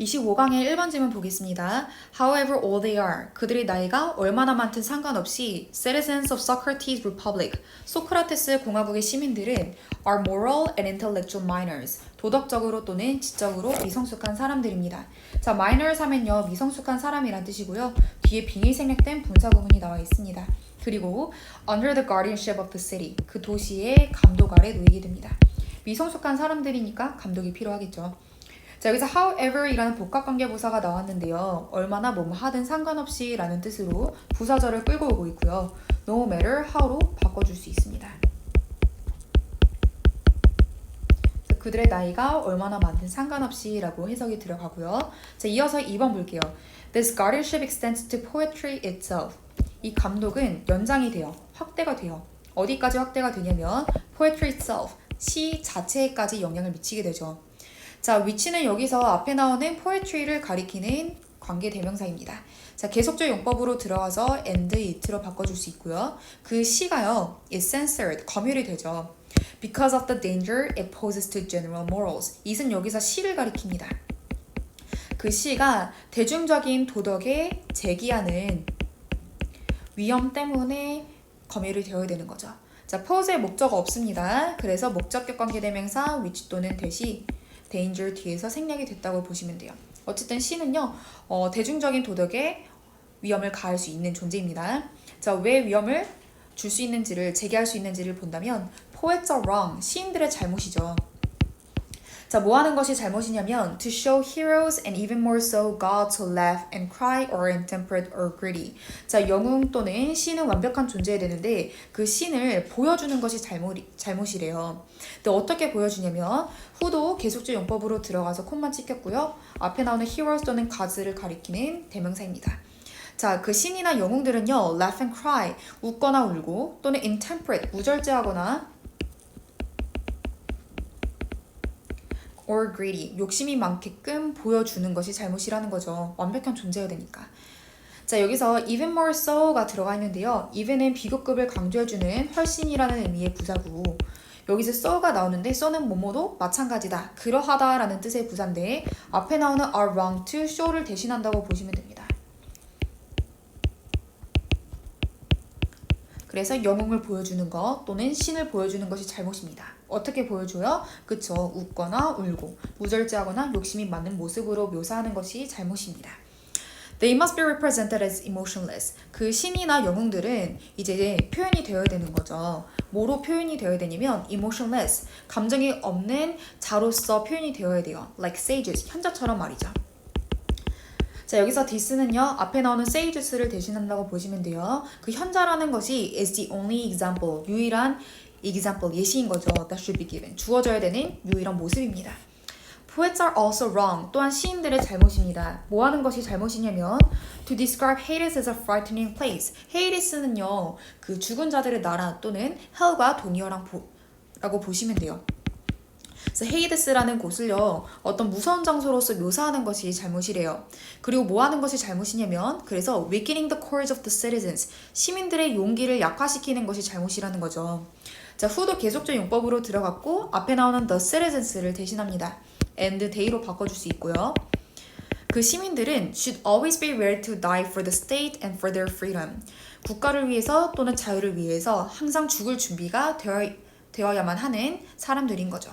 25강의 1번 질문 보겠습니다. However old they are, 그들의 나이가 얼마나 많든 상관없이 citizens of Socrates Republic, 소크라테스 공화국의 시민들은 are moral and intellectual minors, 도덕적으로 또는 지적으로 미성숙한 사람들입니다. 자, minors 하면요, 미성숙한 사람이란 뜻이고요. 뒤에 비밀 생략된 분사 구문이 나와 있습니다. 그리고 under the guardianship of the city, 그 도시의 감독 아래 놓이게 됩니다. 미성숙한 사람들이니까 감독이 필요하겠죠. 자 여기서 however이라는 복합관계 부사가 나왔는데요. 얼마나 뭐뭐 하든 상관없이 라는 뜻으로 부사절을 끌고 오고 있고요. no matter how로 바꿔줄 수 있습니다. 자, 그들의 나이가 얼마나 많든 상관없이 라고 해석이 들어가고요. 자 이어서 2번 볼게요. This guardianship extends to poetry itself. 이 감독은 연장이 돼요. 확대가 돼요. 어디까지 확대가 되냐면 poetry itself, 시 자체에까지 영향을 미치게 되죠. 자, 위치는 여기서 앞에 나오는 poetry를 가리키는 관계 대명사입니다. 자, 계속적 용법으로 들어가서 and it로 바꿔줄 수 있고요. 그 시가요, is censored, 검열이 되죠. Because of the danger it poses to general morals. it은 여기서 시를 가리킵니다. 그 시가 대중적인 도덕에 제기하는 위험 때문에 검열이 되어야 되는 거죠. 자, pose의 목적어 없습니다. 그래서 목적격 관계대명사 which 또는 대시 danger 뒤에서 생략이 됐다고 보시면 돼요. 어쨌든 시는요, 어, 대중적인 도덕에 위험을 가할 수 있는 존재입니다. 자, 왜 위험을 줄 수 있는지를 제기할 수 있는지를 본다면 poets are wrong, 시인들의 잘못이죠. 자, 뭐 하는 것이 잘못이냐면 to show heroes and even more so God to laugh and cry or intemperate or greedy. 자, 영웅 또는 신은 완벽한 존재야 되는데 그 신을 보여주는 것이 잘못 잘못이래요. 근데 어떻게 보여주냐면 후도 계속적 용법으로 들어가서 콤만 찍혔고요. 앞에 나오는 heroes 또는 gods를 가리키는 대명사입니다. 자, 그 신이나 영웅들은요, laugh and cry, 웃거나 울고, 또는 intemperate, 무절제하거나, or greedy, 욕심이 많게끔 보여주는 것이 잘못이라는 거죠. 완벽한 존재여야 되니까. 자, 여기서 even more so가 들어가 있는데요. even은 비교급을 강조해주는 훨씬이라는 의미의 부사고, 여기서 so가 나오는데 so는 뭐뭐도 마찬가지다, 그러하다라는 뜻의 부사인데 앞에 나오는 are wrong to show를 대신한다고 보시면 됩니다. 그래서 영웅을 보여주는 것 또는 신을 보여주는 것이 잘못입니다. 어떻게 보여줘요? 그쵸. 웃거나 울고 무절제하거나 욕심이 많은 모습으로 묘사하는 것이 잘못입니다. They must be represented as emotionless. 그 신이나 영웅들은 이제 표현이 되어야 되는 거죠. 뭐로 표현이 되어야 되냐면 emotionless. 감정이 없는 자로서 표현이 되어야 돼요. Like sages. 현자처럼 말이죠. 자 여기서 this는요 앞에 나오는 sages를 대신한다고 보시면 돼요. 그 현자라는 것이 is the only example 유일한 example 예시인 거죠. That should be given 주어져야 되는 유일한 모습입니다. Poets are also wrong. 또한 시인들의 잘못입니다. 뭐 하는 것이 잘못이냐면 to describe Hades as a frightening place. Hades는요 그 죽은 자들의 나라 또는 hell과 동의어랑 보, 라고 보시면 돼요. 그래서 헤이데스라는 곳을요 어떤 무서운 장소로서 묘사하는 것이 잘못이래요. 그리고 뭐 하는 것이 잘못이냐면 그래서 weakening the courage of the citizens 시민들의 용기를 약화시키는 것이 잘못이라는 거죠. 자 후도 계속적 용법으로 들어갔고 앞에 나오는 the citizens를 대신합니다. and they로 바꿔줄 수 있고요. 그 시민들은 should always be ready to die for the state and for their freedom. 국가를 위해서 또는 자유를 위해서 항상 죽을 준비가 되어, 되어야만 하는 사람들인 거죠.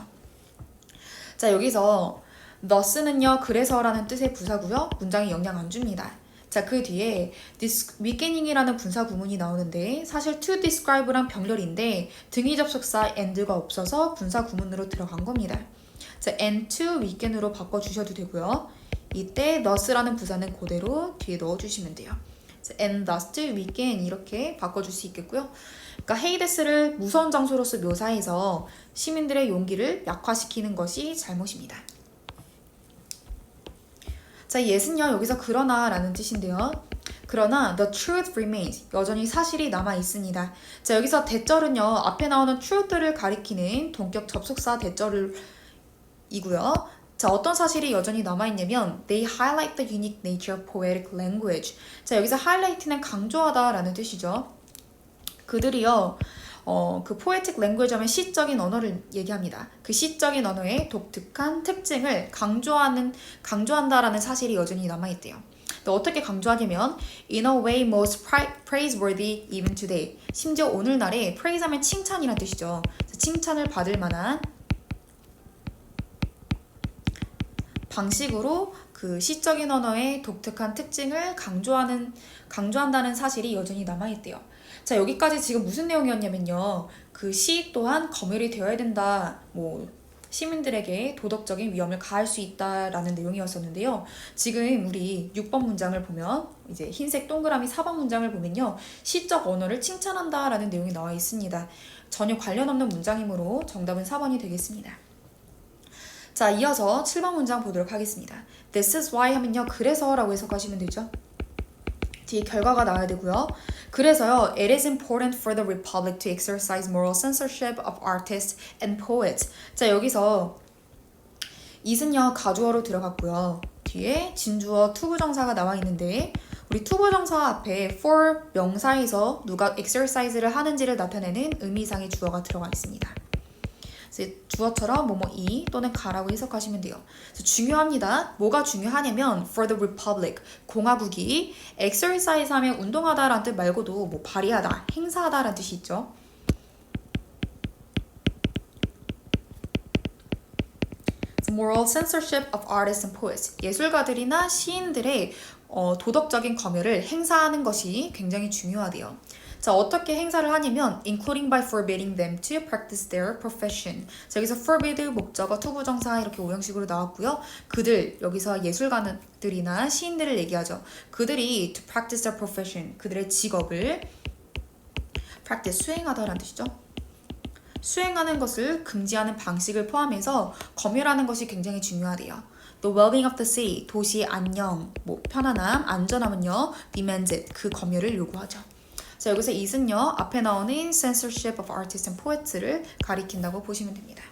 자 여기서 thus는요 그래서라는 뜻의 부사고요 문장에 영향 안 줍니다. 자 그 뒤에 this weakening이라는 분사 구문이 나오는데 사실 to describe랑 병렬인데 등위 접속사 and가 없어서 분사 구문으로 들어간 겁니다. 자 and to weaken으로 바꿔 주셔도 되고요. 이때 thus라는 부사는 그대로 뒤에 넣어 주시면 돼요. 자, and thus to weaken 이렇게 바꿔 줄 수 있겠고요. 그러니까 헤이데스를 무서운 장소로서 묘사해서 시민들의 용기를 약화시키는 것이 잘못입니다. 자, 예은요 여기서 그러나라는 뜻인데요. 그러나 the truth remains 여전히 사실이 남아 있습니다. 자, 여기서 대절은요 앞에 나오는 truth를 가리키는 동격 접속사 대절을 이고요. 자, 어떤 사실이 여전히 남아 있냐면 they highlight the unique nature of poetic language. 자, 여기서 highlight는 강조하다라는 뜻이죠. 그들이요, 어, 그 language 하면 시적인 언어를 얘기합니다. 그 시적인 언어의 독특한 특징을 강조하는 강조한다라는 사실이 여전히 남아 있대요. 또 어떻게 강조하냐면 in a way most praiseworthy even today. 심지어 오늘날에 praise하면 칭찬이란 뜻이죠. 칭찬을 받을 만한 방식으로 그 시적인 언어의 독특한 특징을 강조하는 강조한다는 사실이 여전히 남아 있대요. 자, 여기까지 지금 무슨 내용이었냐면요. 그시 또한 검열이 되어야 된다. 뭐 시민들에게 도덕적인 위험을 가할 수 있다라는 내용이었었는데요. 지금 우리 6번 문장을 보면 이제 흰색 동그라미 4번 문장을 보면요. 시적 언어를 칭찬한다라는 내용이 나와 있습니다. 전혀 관련 없는 문장이므로 정답은 4번이 되겠습니다. 자, 이어서 7번 문장 보도록 하겠습니다. This is why 하면요. 그래서라고 해석하시면 되죠. 뒤에 결과가 나와야 되고요. 그래서요, it is important for the republic to exercise moral censorship of artists and poets. 자, 여기서 이은요 가주어로 들어갔고요. 뒤에 진주어 투부정사가 나와 있는데 우리 투부정사 앞에 for 명사에서 누가 exercise를 하는지를 나타내는 의미상의 주어가 들어가 있습니다. 주어처럼 뭐뭐이 또는 가라고 해석하시면 돼요. 중요합니다. 뭐가 중요하냐면 for the republic 공화국이 exercise 하면 운동하다라는 뜻 말고도 뭐 발휘하다, 행사하다라는 뜻이 있죠. moral censorship of artists and poets. 예술가들이나 시인들의 어, 도덕적인 검열을 행사하는 것이 굉장히 중요하대요. 자, 어떻게 행사를 하냐면 including by forbidding them to practice their profession. 자, 여기서 forbid 목적어 투부정사 이렇게 오형식으로 나왔고요. 그들 여기서 예술가들이나 시인들을 얘기하죠. 그들이 to practice their profession. 그들의 직업을 practice 수행하다라는 뜻이죠. 수행하는 것을 금지하는 방식을 포함해서 검열하는 것이 굉장히 중요하대요. The well-being of the city, 도시의 안녕, 뭐 편안함, 안전함은요, demanded, 그 검열을 요구하죠. 자 여기서 it은요 앞에 나오는 censorship of artists and poets를 가리킨다고 보시면 됩니다.